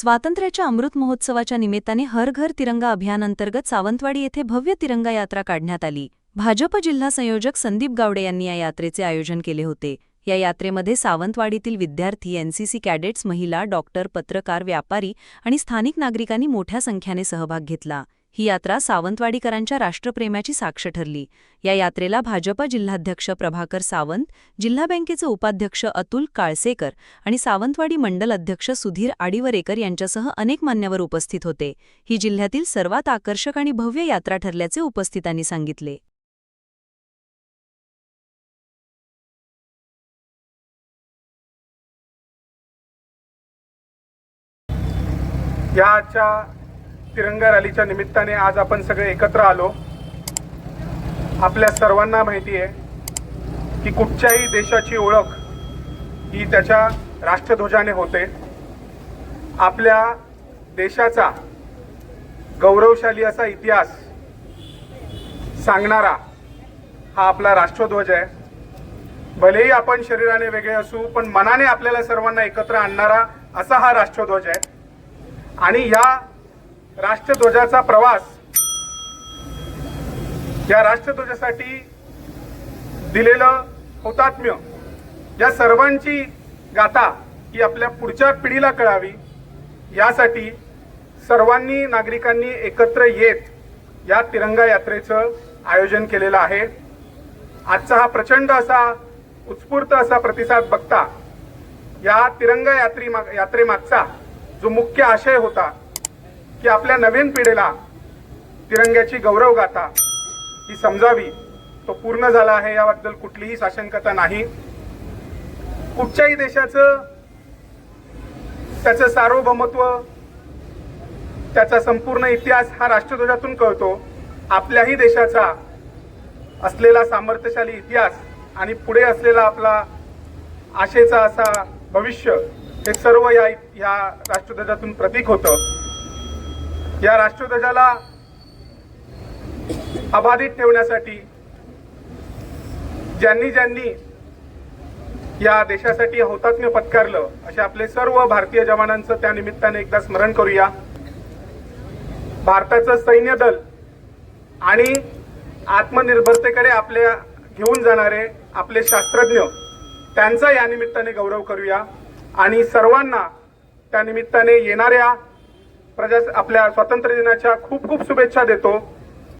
स्वातंत्र्याच्या अमृत महोत्सवाच्या निमित्ताने हर घर तिरंगा अभियानांतर्गत सावंतवाडी येथे भव्य तिरंगा यात्रा काढण्यात आली. भाजप जिल्हा संयोजक संदीप गावडे यांनी या यात्रेचे आयोजन केले होते. या यात्रेमध्ये सावंतवाडीतील विद्यार्थी एनसीसी कॅडेट्स महिला डॉक्टर पत्रकार व्यापारी आणि स्थानिक नागरिकांनी मोठ्या संख्येने सहभाग घेतला. ही यात्रा सावंतवाडीकरांच्या राष्ट्रप्रेमाची साक्ष ठरली. या यात्रेला भाजपा जिल्हाध्यक्ष प्रभाकर सावंत जिल्हा बँकेचे उपाध्यक्ष अतुल काळसेकर आणि सावंतवाडी मंडल अध्यक्ष सुधीर आडिवरेकर यांच्यासह अनेक मान्यवर उपस्थित होते. ही जिल्ह्यातील सर्वात आकर्षक आणि भव्य यात्रा ठरल्याचे उपस्थितांनी सांगितले. याच्या तिरंगा रॅलीच्या निमित्ताने आज आपण सगळे एकत्र आलो. आपल्या सर्वांना माहिती आहे की कुठच्याही देशाची ओळख ही त्याच्या राष्ट्रध्वजाने होते. आपल्या देशाचा गौरवशाली असा इतिहास सांगणारा हा आपला राष्ट्रध्वज आहे. भलेही आपण शरीराने वेगळे असू पण मनाने आपल्याला सर्वांना एकत्र आणणारा असा हा राष्ट्रध्वज आहे. आणि या राष्ट्रध्वजाचा प्रवास या राष्ट्रध्वजासाठी दिलेलं हौतात्म्य या सर्वांची गाथा ही आपल्या पुढच्या पिढीला कळावी. यासाठी सर्वांनी नागरिकांनी एकत्र येत या तिरंगा यात्रेचं आयोजन केलेलं आहे. आजचा हा प्रचंड असा उत्स्फूर्त असा प्रतिसाद बघता या तिरंगा यात्री यात्रेमागचा जो मुख्य आशय होता की आपल्या नवीन पिढीला तिरंग्याची गौरव गाथा ही समजावी तो पूर्ण झाला आहे याबद्दल कुठलीही साशंकता नाही. कुठच्याही देशाचं त्याचं सार्वभौमत्व त्याचा संपूर्ण इतिहास हा राष्ट्रध्वजातून कळतो. आपल्याही देशाचा असलेला सामर्थ्यशाली इतिहास आणि पुढे असलेला आपला आशेचा असा भविष्य हे सर्व या या राष्ट्रध्वजातून प्रतीक होतं. या राष्ट्रध्वजाला अबाधित ठेवण्यासाठी ज्यांनी ज्यांनी या देशासाठी हौतात्म्य पत्कारलं असे आपले सर्व भारतीय जवानांचं त्या निमित्ताने एकदा स्मरण करूया. भारताचं सैन्य दल आणि आत्मनिर्भरतेकडे आपल्या घेऊन जाणारे आपले शास्त्रज्ञ त्यांचा या निमित्ताने गौरव करूया. आणि सर्वांना त्या निमित्ताने येणाऱ्या प्रजा आपल्या स्वातंत्र्य दिनाच्या खूप खूप शुभेच्छा देतो.